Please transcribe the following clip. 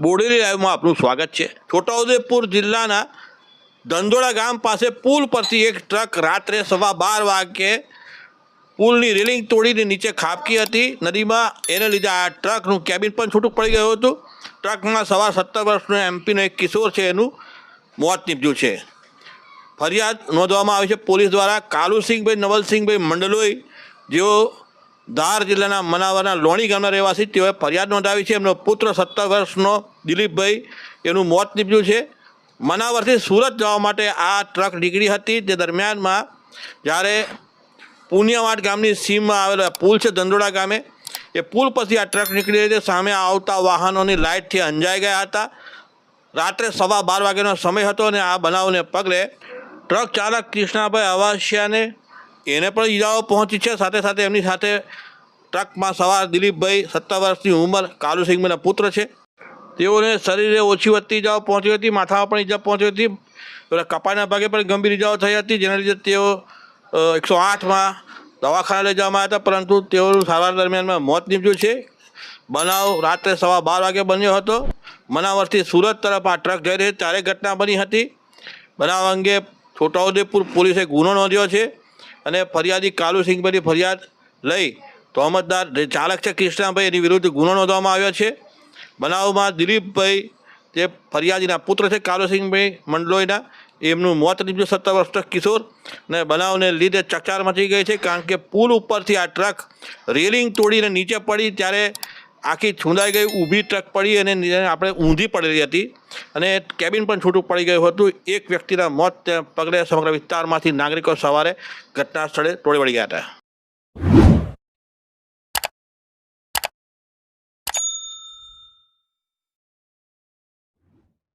બોડેલી લાઈવમાં આપનું સ્વાગત છે. છોટાઉદેપુર જિલ્લાના ધંધોળા ગામ પાસે પુલ પરથી એક ટ્રક રાત્રે સવા બાર વાગે પુલની રેલિંગ તોડીને નીચે ખાબકી હતી. નદીમાં એને લીધે આ ટ્રકનું કેબિન પણ છૂટું પડી ગયું હતું. ટ્રકમાં સવા સત્તર વર્ષનો એમપીનો એક કિશોર છે, એનું મોત નીપજ્યું છે. ફરિયાદ નોંધવામાં આવી છે પોલીસ દ્વારા. કાલુસિંહભાઈ, નવલસિંહભાઈ મંડલોઈ જેઓ ધાર જિલ્લાના મનાવરના લોણી ગામના રહેવાસી તેઓએ ફરિયાદ નોંધાવી છે. એમનો પુત્ર સત્તર વર્ષનો દિલીપભાઈ, એનું મોત નીપજ્યું છે. મનાવરથી સુરત જવા માટે આ ટ્રક નીકળી હતી. તે દરમિયાનમાં જ્યારે પુનિયાવાડ ગામની સીમમાં આવેલો પુલ છે, દંડોળા ગામે, એ પુલ પછી આ ટ્રક નીકળી રહી છે સામે આવતા વાહનોની લાઇટથી અંજાઈ ગયા હતા. રાત્રે સવા બાર વાગ્યાનો સમય હતો અને આ બનાવને પગલે ટ્રક ચાલક કૃષ્ણાભાઈ અવાસિયાને એને પણ ઈજાઓ પહોંચી છે. સાથે સાથે એમની સાથે ટ્રકમાં સવાર દિલીપભાઈ સત્તર વર્ષની ઉંમર કાલુસિંહના પુત્ર છે. તેઓને શરીરે ઓછી વધતી ઈજાઓ પહોંચી હતી, માથામાં પણ ઈજા પહોંચી હતી. કપાળના ભાગે પણ ગંભીર ઈજાઓ થઈ હતી, જેના લીધે તેઓ એકસો આઠમાં દવાખાના લઈ જવામાં આવ્યા હતા, પરંતુ તેઓનું સારવાર દરમિયાનમાં મોત નીપજ્યું છે. બનાવ રાત્રે સવા બાર વાગે બન્યો હતો. મનાવરથી સુરત તરફ આ ટ્રક જઈ રહી ત્યારે ઘટના બની હતી. બનાવ અંગે છોટાઉદેપુર પોલીસે ગુનો નોંધ્યો છે અને ફરિયાદી કાલુસિંહભાઈની ફરિયાદ લઈ તહોમતદાર જે ચાલક છે કૃષ્ણાભાઈ, એની વિરુદ્ધ ગુનો નોંધવામાં આવ્યો છે. બનાવમાં દિલીપભાઈ જે ફરિયાદીના પુત્ર છે કાલુસિંહભાઈ મંડલોઈના એમનું મોત નીપજ્યું સત્તર વર્ષનો કિશોર અને બનાવને લીધે ચકચાર મચી ગઈ છે કારણ કે પુલ ઉપરથી આ ટ્રક રેલિંગ તોડીને નીચે પડી ત્યારે આખી છૂંદાઈ ગઈ, ઊભી ટ્રક પડી અને આપણે ઊંધી પડેલી હતી અને કેબિન પણ છૂટું પડી ગયું હતું. એક વ્યક્તિના મોત પગલે સમગ્ર વિસ્તારમાંથી નાગરિકો સવારે ઘટના સ્થળે તોડી વળી ગયા હતા.